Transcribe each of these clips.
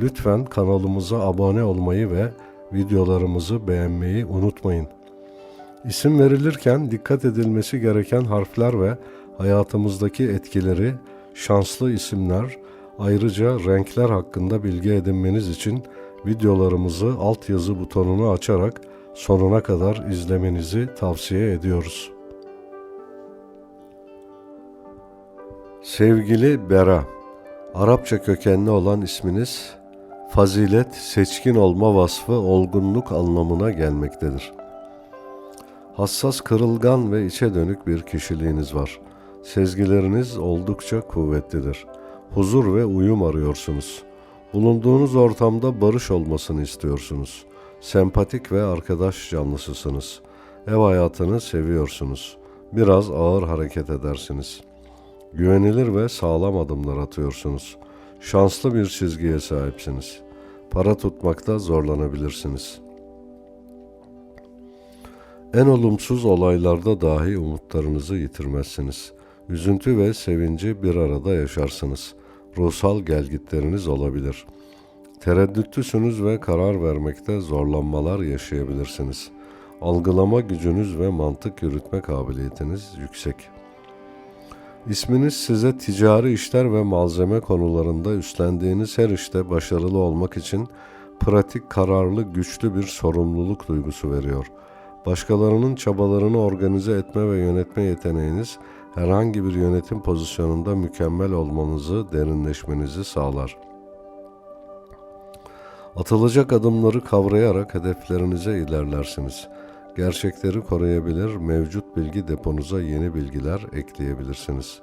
lütfen kanalımıza abone olmayı ve videolarımızı beğenmeyi unutmayın. İsim verilirken dikkat edilmesi gereken harfler ve hayatımızdaki etkileri, şanslı isimler, ayrıca renkler hakkında bilgi edinmeniz için videolarımızı altyazı butonunu açarak sonuna kadar izlemenizi tavsiye ediyoruz. Sevgili Bera, Arapça kökenli olan isminiz fazilet, seçkin olma vasfı, olgunluk anlamına gelmektedir. Hassas, kırılgan ve içe dönük bir kişiliğiniz var. Sezgileriniz oldukça kuvvetlidir. Huzur ve uyum arıyorsunuz. Bulunduğunuz ortamda barış olmasını istiyorsunuz. Sempatik ve arkadaş canlısısınız. Ev hayatını seviyorsunuz. Biraz ağır hareket edersiniz. Güvenilir ve sağlam adımlar atıyorsunuz. Şanslı bir çizgiye sahipsiniz. Para tutmakta zorlanabilirsiniz. En olumsuz olaylarda dahi umutlarınızı yitirmezsiniz. Üzüntü ve sevinci bir arada yaşarsınız. Ruhsal gelgitleriniz olabilir. Tereddütlüsünüz ve karar vermekte zorlanmalar yaşayabilirsiniz. Algılama gücünüz ve mantık yürütme kabiliyetiniz yüksek.'' İsminiz size ticari işler ve malzeme konularında üstlendiğiniz her işte başarılı olmak için pratik, kararlı, güçlü bir sorumluluk duygusu veriyor. Başkalarının çabalarını organize etme ve yönetme yeteneğiniz herhangi bir yönetim pozisyonunda mükemmel olmanızı, derinleşmenizi sağlar. Atılacak adımları kavrayarak hedeflerinize ilerlersiniz.'' Gerçekleri koruyabilir, mevcut bilgi deponuza yeni bilgiler ekleyebilirsiniz.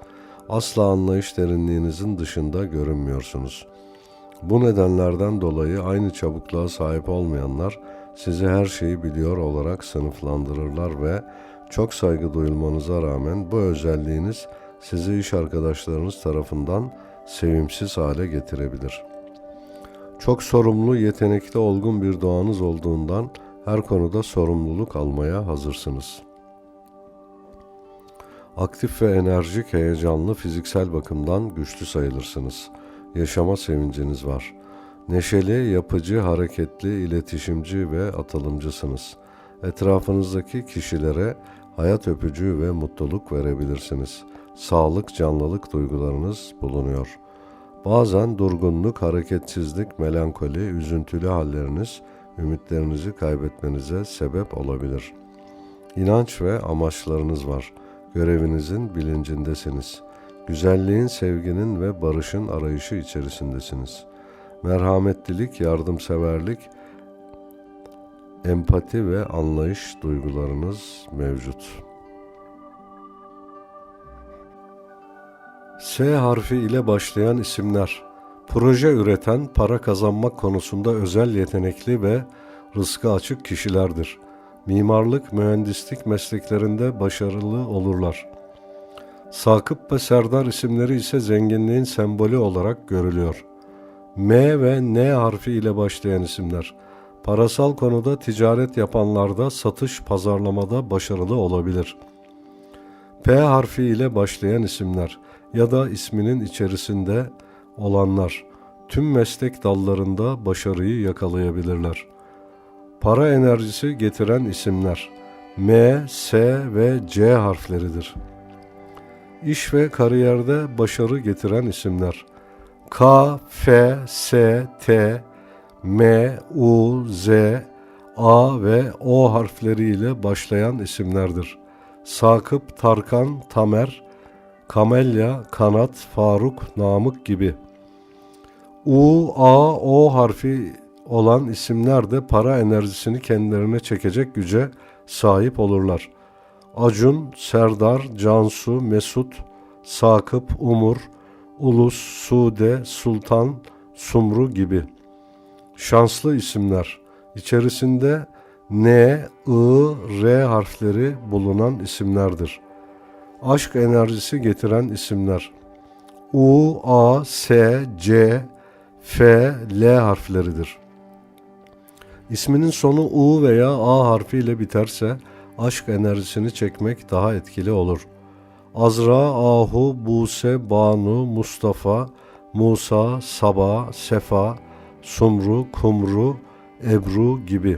Asla anlayış derinliğinizin dışında görünmüyorsunuz. Bu nedenlerden dolayı aynı çabukluğa sahip olmayanlar sizi her şeyi biliyor olarak sınıflandırırlar ve çok saygı duyulmanıza rağmen bu özelliğiniz sizi iş arkadaşlarınız tarafından sevimsiz hale getirebilir. Çok sorumlu, yetenekli, olgun bir doğanız olduğundan her konuda sorumluluk almaya hazırsınız. Aktif ve enerjik, heyecanlı, fiziksel bakımdan güçlü sayılırsınız. Yaşama sevinciniz var. Neşeli, yapıcı, hareketli, iletişimci ve atılımcısınız. Etrafınızdaki kişilere hayat öpücüğü ve mutluluk verebilirsiniz. Sağlık, canlılık duygularınız bulunuyor. Bazen durgunluk, hareketsizlik, melankoli, üzüntülü halleriniz ümitlerinizi kaybetmenize sebep olabilir. İnanç ve amaçlarınız var. Görevinizin bilincindesiniz. Güzelliğin, sevginin ve barışın arayışı içerisindesiniz. Merhametlilik, yardımseverlik, empati ve anlayış duygularınız mevcut. S harfi ile başlayan isimler Proje üreten, para kazanmak konusunda özel yetenekli ve rızkı açık kişilerdir. Mimarlık, mühendislik mesleklerinde başarılı olurlar. Sakıp ve Serdar isimleri ise zenginliğin sembolü olarak görülüyor. M ve N harfi ile başlayan isimler. Parasal konuda ticaret yapanlarda satış pazarlamada başarılı olabilir. P harfi ile başlayan isimler ya da isminin içerisinde olanlar tüm meslek dallarında başarıyı yakalayabilirler. Para enerjisi getiren isimler M, S ve C harfleridir. İş ve kariyerde başarı getiren isimler K, F, S, T, M, U, Z, A ve O harfleriyle başlayan isimlerdir. Sakıp, Tarkan, Tamer, Kamelya, Kanat, Faruk, Namık gibi. U, A, O harfi olan isimler de para enerjisini kendilerine çekecek güce sahip olurlar. Acun, Serdar, Cansu, Mesut, Sakıp, Umur, Ulus, Sude, Sultan, Sumru gibi. Şanslı isimler. İçerisinde N, I, R harfleri bulunan isimlerdir. Aşk enerjisi getiren isimler. U, A, S, C, F, L harfleridir. İsminin sonu U veya A harfiyle biterse aşk enerjisini çekmek daha etkili olur. Azra, Ahu, Buse, Banu, Mustafa, Musa, Saba, Sefa, Sumru, Kumru, Ebru gibi.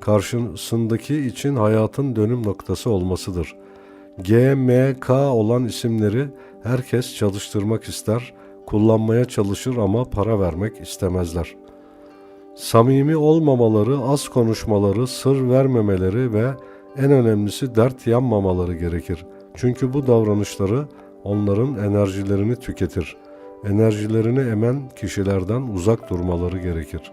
karşısındaki için hayatın dönüm noktası olmasıdır. G, M, K olan isimleri herkes çalıştırmak ister, kullanmaya çalışır ama para vermek istemezler. Samimi olmamaları, az konuşmaları, sır vermemeleri ve en önemlisi dert yanmamaları gerekir. Çünkü bu davranışları onların enerjilerini tüketir. Enerjilerini emen kişilerden uzak durmaları gerekir.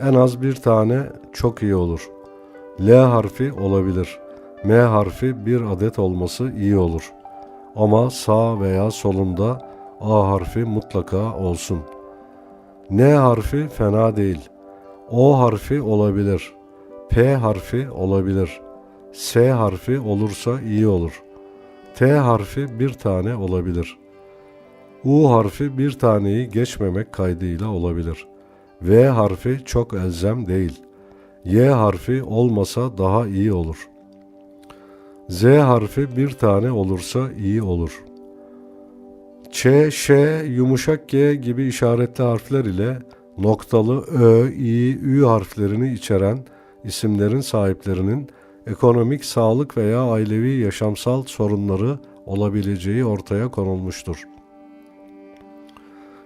en az bir tane çok iyi olur. L harfi olabilir. M harfi bir adet olması iyi olur. Ama sağ veya solunda A harfi mutlaka olsun. N harfi fena değil. O harfi olabilir. P harfi olabilir. S harfi olursa iyi olur. T harfi bir tane olabilir. U harfi bir taneyi geçmemek kaydıyla olabilir. V harfi çok elzem değil. Y harfi olmasa daha iyi olur. Z harfi bir tane olursa iyi olur. Ç, Ş, yumuşak G gibi işaretli harfler ile noktalı Ö, İ, Ü harflerini içeren isimlerin sahiplerinin ekonomik, sağlık veya ailevi yaşamsal sorunları olabileceği ortaya konulmuştur.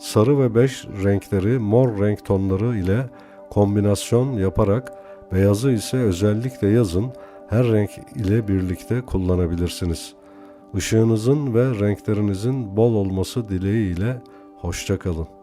sarı ve beş renkleri mor renk tonları ile kombinasyon yaparak beyazı ise özellikle yazın her renk ile birlikte kullanabilirsiniz. Işığınızın ve renklerinizin bol olması dileğiyle hoşçakalın.